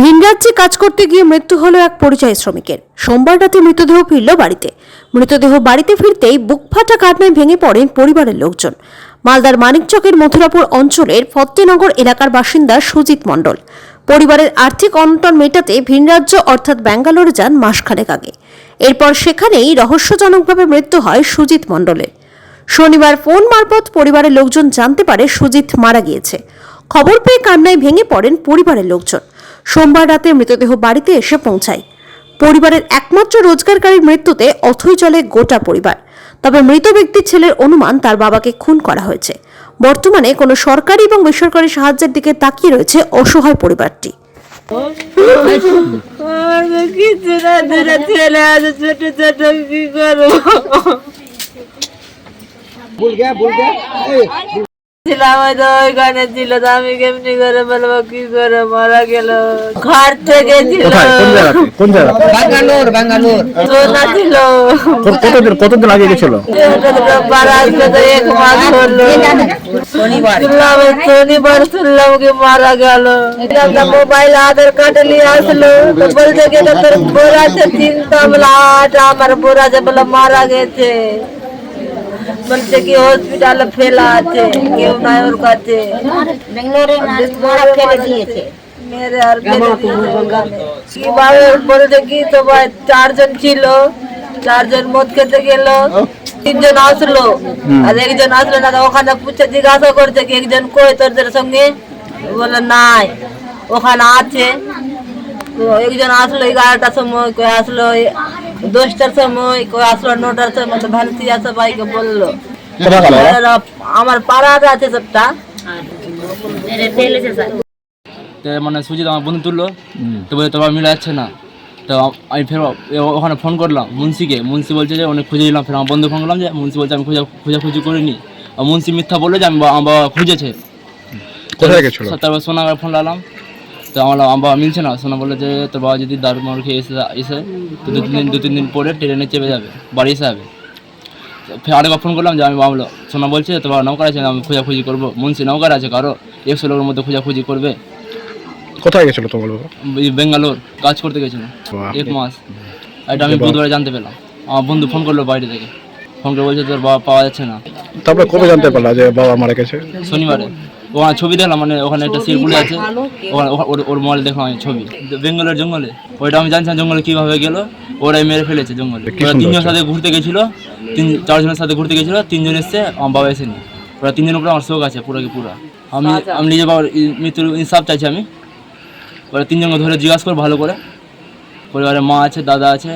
ভিন রাজ্যে কাজ করতে গিয়ে মৃত্যু হলো এক পরিযায়ী শ্রমিকের। সোমবার রাতে মৃতদেহ ফিরল বাড়িতে। মৃতদেহ বাড়িতে ফিরতেই বুক ফাটা কান্নায় ভেঙে পড়েন পরিবারের লোকজন। মালদার মানিকচকের মথুরাপুর অঞ্চলের ফত্তেনগর এলাকার বাসিন্দা সুজিত মণ্ডল। পরিবারের আর্থিক অনটন মেটাতে ভিন রাজ্য অর্থাৎ ব্যাঙ্গালোরে যান মাসখানেক আগে। এরপর সেখানেই রহস্যজনকভাবে মৃত্যু হয় সুজিত মণ্ডলের। শনিবার ফোন মারফত পরিবারের লোকজন জানতে পারে সুজিত মারা গিয়েছে। খবর পেয়ে কান্নায় ভেঙে পড়েন পরিবারের লোকজন। সোমবার রাতে মৃতদেহ বাড়িতে এসে পৌঁছায়। পরিবারের একমাত্র রোজগারকারীর মৃত্যুতে অথই চলে গোটা পরিবার। তবে মৃত ব্যক্তির ছেলের অনুমান তার বাবাকে খুন করা হয়েছে। বর্তমানে কোনো সরকারি এবং বেসরকারি সাহায্যের দিকে তাকিয়ে রয়েছে অসহায় পরিবারটি। ছোট ছোট ছিলাম হয়তো ওইখানে ছিল তো আমি কেমনি করে বলব কি করে মারা গেল? ঘর থেকে ছিল। কোন জায়গাতে? ব্যাঙ্গালোর ব্যাঙ্গালোর সোনা ছিল। কতদিন কতদিন আগে গেছিল? বাড়া আসলে তো এক মাস হলো শনিবার শুনলাম শনিবার শুনলাম কি মারা গেল। মোবাইল আধার কার্ড নিয়ে আসলো। তো বলছে কি এটা তোর বোর আছে চিন্তা বলে আট আমার বোর আছে বলে মারা গেছে। বলছে কি হসপিটালে ফেলা আছে কেউ নাই ওর কাছে। ব্যাঙ্গালোরে মারা ফেলে দিয়েছে। মেরে আর ফেলে দিয়েছে কীভাবে বলছে কি তোমার চারজন ছিল চারজন মদ খেতে গেল তিনজন আসলো। আর একজন আসলো না তো ওখানে পুছে জিজ্ঞাসা করছে কি একজন কই তোদের সঙ্গে? বলে নাই ওখানে আছে। তো একজন আসলো এগারোটার সময় কই আসলো দশটার সময় আসলো নটার সময় তো ভারতীয় সবাইকে বলল। আমার পাড়াতে আছে সবটা। মানে সুজিত আমার বন্ধু তুললো তো বলে তোমার মিলে যাচ্ছে না? তো আমি ফের ওখানে ফোন করলাম মুন্সিকে। মুন্সি বলছে যে অনেক খুঁজে দিলাম ফের আমার বন্ধু ফোন করলাম যে মুন্সি বলছে আমি খোঁজা খোঁজাখুঁজি করিনি। আর মুন্সি মিথ্যা বলল যে আমি আমার বাবা খুঁজেছে। কোথায় গেছিল? তারপর সোনাগার ফোন লাগলাম। তো আমার আমার বাবা মিলছে না। সোনা বলল যে তোর বাবা যদি দারু মারু খেয়ে এসে এসে তো দু তিন দিন দু তিন দিন পরে ট্রেনে চেপে যাবে বাড়ি এসে যাবে। তো ফের আরেকবার ফোন করলাম যে আমি বাবলো সোনা বলছে তোর বাবা নৌকার আছে আমি খোঁজাখুঁজি করব। মুন্সি নৌকার আছে কারও একশো লোকের মধ্যে খোঁজাখুঁজি করবে। কোথায় গেছিল তোমার বাবা? বেঙ্গালোর কাজ করতে গেছিল এক মাস। এটা আমি বুধবারে জানতে পেলাম। আমার বন্ধু ফোন করল বাইরে থেকে। ফোন করে বলছে তোর বাবা পাওয়া যাচ্ছে না। তারপরে কবে জানতে পারলা যে বাবা মারা গেছে? শনিবারে। ওখানে ছবি দেখলাম মানে ওখানে একটা শিরগুলি আছে। ওখানে ওর ওর মোবাইল দেখলাম আমি ছবি। বেঙ্গলের জঙ্গলে। ওইটা আমি জানছিলাম জঙ্গলে কীভাবে গেলো। ওরাই মেরে ফেলেছে জঙ্গলে। ওরা তিনজনের সাথে ঘুরতে গেছিল তিন চারজনের সাথে ঘুরতে গেছিল তিনজন এসছে আমার বাবা এসেনি। ওরা তিনজনের উপরে আমার শোক আছে পুরো কি পুরা। আমি আমি নিজে বাবার মৃত্যুর ইনসাফ চাইছি আমি। ওরা তিনজনকে ধরে জিজ্ঞাসা করে ভালো করে। পরিবারে মা আছে দাদা আছে।